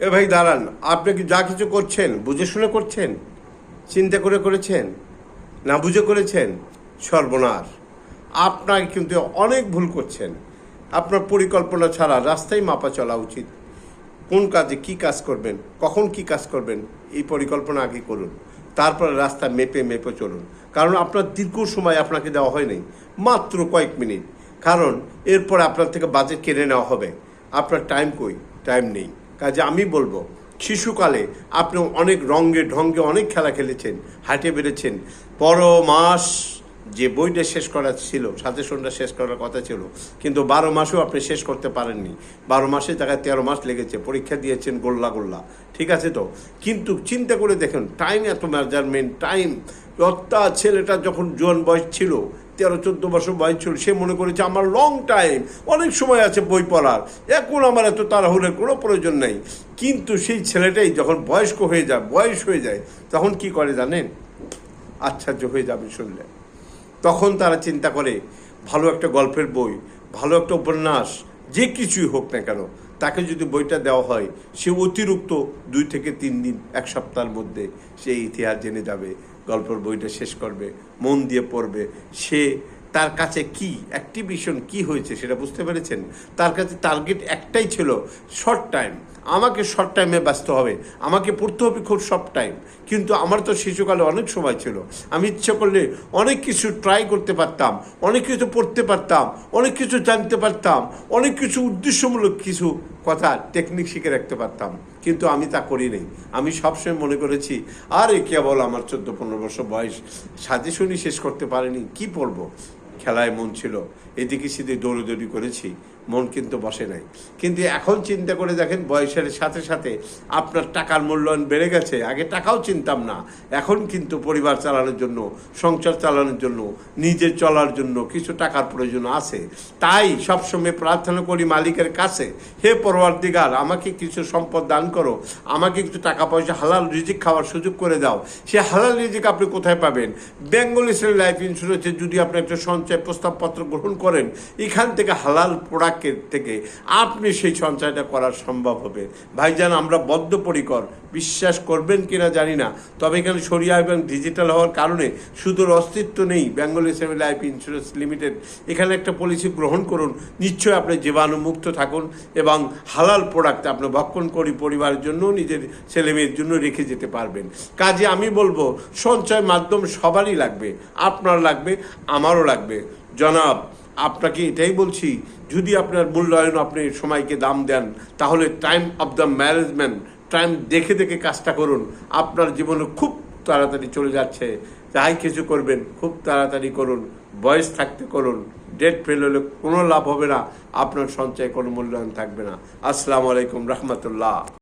এ ভাই দাঁড়ান, আপনি কি যা কিছু করছেন, বুঝে শুনে করছেন? চিন্তা করে করেছেন? না বুঝে করেছেন? সর্বনাশ। আপনাকে কিন্তু অনেক ভুল করছেন। আপনার পরিকল্পনা ছাড়া রাস্তায় মাপা চলা উচিত। কোন কাজে কি কাজ করবেন, কখন কি কাজ করবেন, এই পরিকল্পনা আগে করুন। তারপরে রাস্তা মেপে মেপে চলুন। কারণ আপনার দীর্ঘ সময় আপনাকে দেওয়া হয়নি, মাত্র কয়েক মিনিট। কারণ এরপর আপনার থেকে বাজেট কেড়ে নেওয়া হবে। আপনার টাইম কই? টাইম নেই। কাজে আমি বলব, শিশুকালে আপনি অনেক রঙ্গে ঢঙ্গে অনেক খেলা খেলেছেন, হাঁটে বেড়েছেন। বড় মাস যে বইটা শেষ করা ছিল সাথে সাজেশনটা শেষ করার কথা ছিল, কিন্তু বারো মাসেও আপনি শেষ করতে পারেননি। বারো মাসে জায়গায় তেরো মাস লেগেছে, পরীক্ষা দিয়েছেন গোল্লা গোল্লা, ঠিক আছে তো? কিন্তু চিন্তা করে দেখুন টাইম এত মেজারমেন্ট টাইম অত্যা ছেলেটা যখন জোয়ান বয়স ছিল তেরো চোদ্দ বছর বয়স ছিল সে মনে করেছে আমার লং টাইম অনেক সময় আছে বই পড়ার। এখন আমার এত তাড়াহুড়োর কোনো প্রয়োজন নেই। কিন্তু সেই ছেলেটাই যখন বয়স্ক হয়ে যায়, বয়স হয়ে যায়, তখন কি করে জানেন? আশ্চর্য হয়ে যাবে শুনলে। তখন তারা চিন্তা করে, ভালো একটা গল্পের বই, ভালো একটা উপন্যাস, যে কিছুই হোক না কেন, তাকে যদি বইটা দেওয়া হয়, সে অতিরিক্ত দুই থেকে তিন দিন, এক সপ্তাহের মধ্যে সে ইতিহাস জেনে যাবে। গল্পের বইটা শেষ করবে, মন দিয়ে পড়বে। সে তার কাছে কি, অ্যাক্টিভিশন কি হয়েছে সেটা বুঝতে পেরেছেন? তার কাছে টার্গেট একটাই ছিল, শর্ট টাইম। আমাকে শর্ট টাইমে ব্যস্ত হবে। আমাকে পড়তে হবে খুব শর্ট টাইম। কিন্তু আমার তো শিশুকালে অনেক সময় ছিল। আমি ইচ্ছে করলে অনেক কিছু ট্রাই করতে পারতাম, অনেক কিছু পড়তে পারতাম, অনেক কিছু জানতে পারতাম, অনেক কিছু উদ্দেশ্যমূলক কিছু কথা টেকনিক শিখে রাখতে পারতাম। কিন্তু আমি তা করি নাই। আমি সবসময় মনে করেছি, আরে কেবল আমার চোদ্দ পনেরো বছর বয়স, সাজেশনই শেষ করতে পারিনি, কি পড়ব খেলায় মন ছিল, এদিকে সেদিকে দৌড়দৌড়ি করেছি মন কিন্তু বসে নাই। কিন্তু এখন চিন্তা করে দেখেন, বয়সের সাথে সাথে আপনার টাকার মূল্যায়ন বেড়ে গেছে। আগে টাকাও চিনতাম না। এখন কিন্তু পরিবার চালানোর জন্য, সংসার চালানোর জন্য নিজে চলার জন্য কিছু টাকার প্রয়োজন আছে। তাই সবসময় প্রার্থনা করি মালিকের কাছে, হে পরওয়ার্দিগার, আমাকে কিছু সম্পদ দান করো। আমাকে কিছু টাকা পয়সা হালাল রিজিক খাওয়ার সুযোগ করে দাও। সে হালাল রিজিক আপনি কোথায় পাবেন? বেঙ্গলি সেল লাইফ ইন্স্যুরেন্সে যদি আপনি একটা সঞ্চয় প্রস্তাবপত্র গ্রহণ করেন, এখান থেকে হালাল প্রোডাক্টের থেকে আপনি সেই সঞ্চয়টা করা সম্ভব হবে। ভাইজান, আমরা বদ্ধপরিকর। বিশ্বাস করবেন কিনা জানি না। তবে এখানে সরিয়া এবং ডিজিটাল হওয়ার কারণে সুদূর অস্তিত্ব নেই Bengal seven life insurance limited এখানে একটা পলিসি গ্রহণ করুন। নিশ্চয়ই আপনি জীবাণুমুক্ত থাকুন এবং হালাল প্রোডাক্ট আপনি ভক্ষণ করি পরিবারের জন্য, নিজের ছেলে মেয়ের জন্য রেখে যেতে পারবেন। কাজে আমি বলব, সঞ্চয় মাধ্যম সবারই লাগবে। আপনার লাগবে, আমারও লাগবে। জনাব আপনাকে এটাই বলছি, যদি আপনার মূল্যায়ন আপনি সময়কে দাম দেন, তাহলে time of the management time দেখে দেখে কাজটা করুন। আপনার জীবনে খুব তাড়াতাড়ি চলে যাচ্ছে, যাই কিছু করবেন, খুব তাড়াতাড়ি করুন, বয়স থাকতে করুন ডেট ফেল হলে কোনো লাভ হবে না, আপনার সঞ্চয় কোনো মূল্যায়ন থাকবে না। আসসালামু আলাইকুম রহমতুল্লাহ।